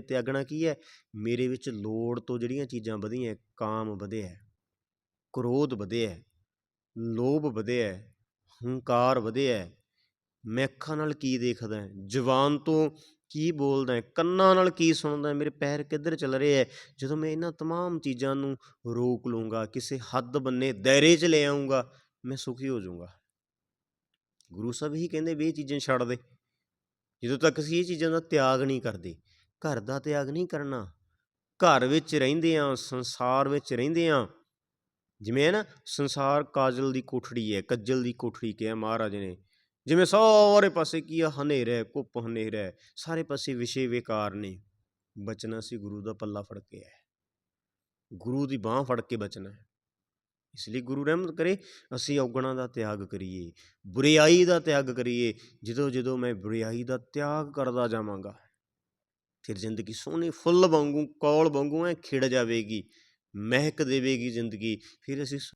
ਤਿਆਗਣਾ ਕੀ ਹੈ? ਮੇਰੇ ਵਿੱਚ ਲੋੜ ਤੋਂ ਜਿਹੜੀਆਂ ਚੀਜ਼ਾਂ ਵਧੀਆਂ ਕਾਮ ਵਧਿਆ ਕ੍ਰੋਧ ਵਧਿਆ ਲੋਭ ਵਧਿਆ ਹੰਕਾਰ ਵਧਿਆ ਮੈਂ ਅੱਖਾਂ ਨਾਲ ਕੀ ਦੇਖਦਾ ਹੈ, ਜ਼ੁਬਾਨ ਤੋਂ ਕੀ ਬੋਲਦਾ ਕੰਨਾਂ ਨਾਲ ਕੀ ਸੁਣਦਾ ਮੇਰੇ ਪੈਰ ਕਿੱਧਰ ਚੱਲ ਰਹੇ ਹੈ? ਜਦੋਂ ਮੈਂ ਇਹਨਾਂ ਤਮਾਮ ਚੀਜ਼ਾਂ ਨੂੰ ਰੋਕ ਲੂੰਗਾ ਕਿਸੇ ਹੱਦ ਬੰਨੇ ਦਾਇਰੇ 'ਚ ਲੈ ਆਊਂਗਾ ਮੈਂ ਸੁਖੀ ਹੋ ਜਾਊਂਗਾ। ਗੁਰੂ ਸਾਹਿਬ ਹੀ ਕਹਿੰਦੇ ਵੀ ਇਹ ਚੀਜ਼ਾਂ ਛੱਡ ਦੇ। ਜਦੋਂ ਤੱਕ ਅਸੀਂ ਇਹ ਚੀਜ਼ਾਂ ਦਾ ਤਿਆਗ ਨਹੀਂ ਕਰਦੇ ਘਰ ਦਾ ਤਿਆਗ ਨਹੀਂ ਕਰਨਾ। ਘਰ ਵਿੱਚ ਰਹਿੰਦੇ ਆ ਸੰਸਾਰ ਵਿੱਚ ਰਹਿੰਦੇ ਆ। ਜਿਵੇਂ ਹੈ ਨਾ ਸੰਸਾਰ ਕਾਜਲ ਦੀ ਕੋਠੜੀ ਹੈ ਕੱਜਲ ਦੀ ਕੋਠੜੀ ਕਿਹਾ ਮਹਾਰਾਜ ਨੇ। ਜਿਵੇਂ ਸਾਰੇ ਪਾਸੇ ਕੀ ਆ ਹਨੇਰਾ ਹੈ, ਘੁੱਪ ਹਨੇਰਾ ਹੈ, ਸਾਰੇ ਪਾਸੇ ਵਿਸ਼ੇ ਵਿਕਾਰ ਨੇ। ਬਚਣਾ ਸੀ ਗੁਰੂ ਦਾ ਪੱਲਾ ਫੜ ਕੇ ਹੈ। ਗੁਰੂ ਦੀ ਬਾਹ ਫੜ ਕੇ ਬਚਣਾ ਹੈ। ਇਸ ਲਈ ਗੁਰੂ ਰਹਿਮਤ ਕਰੇ ਅਸੀਂ ਔਗਣਾਂ ਦਾ ਤਿਆਗ ਕਰੀਏ ਬੁਰੀਆਈ ਦਾ ਤਿਆਗ ਕਰੀਏ। ਜਦੋਂ ਜਦੋਂ ਮੈਂ ਬੁਰੀਆਈ ਦਾ ਤਿਆਗ ਕਰਦਾ ਜਾਵਾਂਗਾ ਫਿਰ ਜ਼ਿੰਦਗੀ ਸੋਹਣੀ, ਫੁੱਲ ਵਾਂਗੂ, ਕੌਲ ਵਾਂਗੂ ਐ ਖਿੜ ਜਾਵੇਗੀ, ਮਹਿਕ ਦੇਵੇਗੀ ਜ਼ਿੰਦਗੀ। ਫਿਰ ਅਸੀਂ